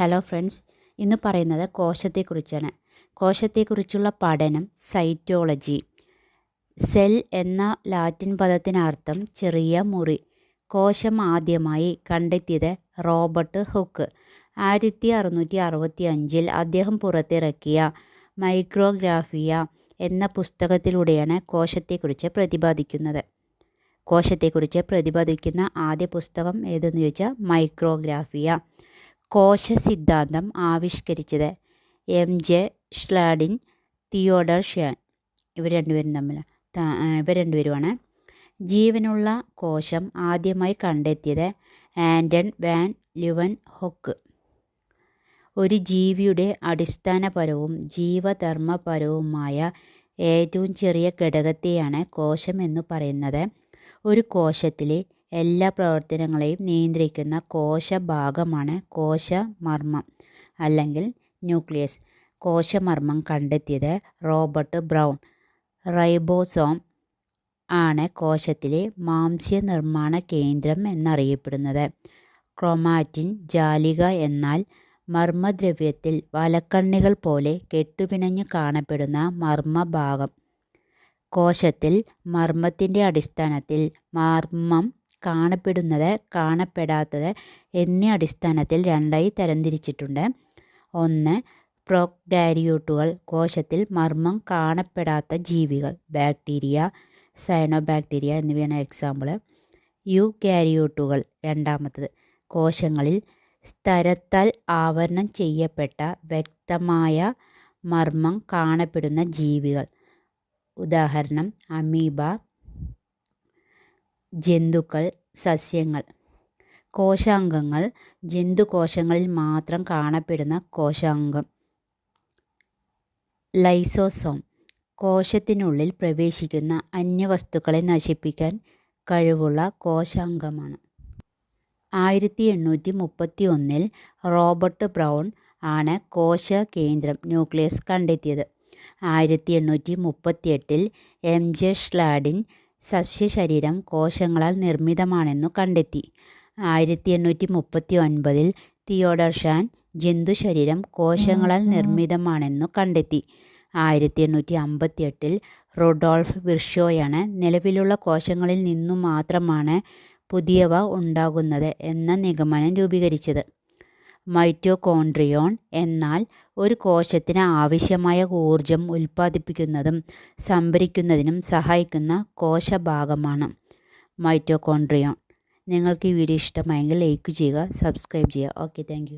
Hello friends ഇന്ന് പറയുന്നത് കോശത്തെക്കുറിച്ചാണ്. കോശത്തെക്കുറിച്ചുള്ള പഠനം സൈറ്റോളജി. സെൽ എന്ന ലാറ്റിൻ പദത്തിനർത്ഥം ചെറിയ മുറി. കോശം ആദ്യമായി കണ്ടെത്തിയത് റോബർട്ട് ഹുക്ക്. ആയിരത്തി അറുന്നൂറ്റി അറുപത്തി അഞ്ചിൽ അദ്ദേഹം പുറത്തിറക്കിയ മൈക്രോഗ്രാഫിയ എന്ന പുസ്തകത്തിലൂടെയാണ് കോശത്തെക്കുറിച്ച് പ്രതിപാദിക്കുന്നത്. കോശത്തെക്കുറിച്ച് പ്രതിപാദിക്കുന്ന ആദ്യ പുസ്തകം ഏതെന്ന് ചോദിച്ചാൽ മൈക്രോഗ്രാഫിയ. കോശ സിദ്ധാന്തം ആവിഷ്കരിച്ചത് M J Schleiden Theodor Schwann. ഇവർ രണ്ടുപേരും തമ്മിൽ ഇവർ രണ്ടുപേരുമാണ്. ജീവനുള്ള കോശം ആദ്യമായി കണ്ടെത്തിയത് ആൻഡൻ വാൻ ലുവൻ ഹൊക്ക്. ഒരു ജീവിയുടെ അടിസ്ഥാനപരവും ജീവധർമ്മപരവുമായ ഏറ്റവും ചെറിയ ഘടകത്തെയാണ് കോശം എന്ന് പറയുന്നത്. ഒരു കോശത്തിലെ എല്ലാ പ്രവർത്തനങ്ങളെയും നിയന്ത്രിക്കുന്ന കോശഭാഗമാണ് കോശമർമ്മം അല്ലെങ്കിൽ ന്യൂക്ലിയസ്. കോശമർമ്മം കണ്ടെത്തിയത് റോബർട്ട് ബ്രൗൺ. റൈബോസോം ആണ് കോശത്തിലെ മാംസ്യ നിർമ്മാണ കേന്ദ്രം എന്നറിയപ്പെടുന്നത്. ക്രോമാറ്റിൻ ജാലിക എന്നാൽ മർമ്മദ്രവ്യത്തിൽ വലക്കണ്ണികൾ പോലെ കെട്ടുപിണഞ്ഞു കാണപ്പെടുന്ന മർമ്മഭാഗം. കോശത്തിൽ മർമ്മത്തിന്റെ അടിസ്ഥാനത്തിൽ മർമ്മം കാണപ്പെടുന്നത് കാണപ്പെടാത്തത് എന്നീ അടിസ്ഥാനത്തിൽ രണ്ടായി തരംതിരിച്ചിട്ടുണ്ട്. ഒന്ന് പ്രോഗാരിയോട്ടുകൾ കോശത്തിൽ മർമ്മം കാണപ്പെടാത്ത ജീവികൾ ബാക്ടീരിയ സൈനോബാക്ടീരിയ എന്നിവയാണ് എക്സാമ്പിൾ യു കാരിയോട്ടുകൾ രണ്ടാമത്തത് കോശങ്ങളിൽ സ്ഥലത്താൽ ആവരണം ചെയ്യപ്പെട്ട വ്യക്തമായ മർമ്മം കാണപ്പെടുന്ന ജീവികൾ. ഉദാഹരണം അമീബ ജന്തുക്കൾ സസ്യങ്ങൾ. കോശാംഗങ്ങൾ ജന്തുകോശങ്ങളിൽ മാത്രം കാണപ്പെടുന്ന കോശാംഗം. ലൈസോസോം കോശത്തിനുള്ളിൽ പ്രവേശിക്കുന്ന അന്യവസ്തുക്കളെ നശിപ്പിക്കാൻ കഴിവുള്ള കോശാംഗമാണ്. ആയിരത്തി എണ്ണൂറ്റി മുപ്പത്തി ഒന്നിൽ റോബർട്ട് ബ്രൗൺ ആണ് കോശ കേന്ദ്രം ന്യൂക്ലിയസ് കണ്ടെത്തിയത്. ആയിരത്തി എണ്ണൂറ്റി മുപ്പത്തിയെട്ടിൽ എം ജെ ഷ്ലാഡിൻ സസ്യശരീരം കോശങ്ങളാൽ നിർമ്മിതമാണെന്നു കണ്ടെത്തി. ആയിരത്തി എണ്ണൂറ്റി മുപ്പത്തി ഒൻപതിൽ തിയോഡർ ഷാൻ ജന്തുശരീരം കോശങ്ങളാൽ നിർമ്മിതമാണെന്നു കണ്ടെത്തി. ആയിരത്തി എണ്ണൂറ്റി അമ്പത്തി എട്ടിൽ റൊഡോൾഫ് വിർഷോയാണ് നിലവിലുള്ള കോശങ്ങളിൽ നിന്നു മാത്രമാണ് പുതിയവ ഉണ്ടാകുന്നത് എന്ന നിഗമനം രൂപീകരിച്ചത്. മൈറ്റോകോൺട്രിയോൺ എന്നാൽ ഒരു കോശത്തിന് ആവശ്യമായ ഊർജം ഉൽപ്പാദിപ്പിക്കുന്നതും സംഭരിക്കുന്നതിനും സഹായിക്കുന്ന കോശഭാഗമാണ് മൈറ്റോകോൺട്രിയോൺ നിങ്ങൾക്ക് ഈ വീഡിയോ ഇഷ്ടമായെങ്കിൽ ലൈക്ക് ചെയ്യുക സബ്സ്ക്രൈബ് ചെയ്യുക. Okay thank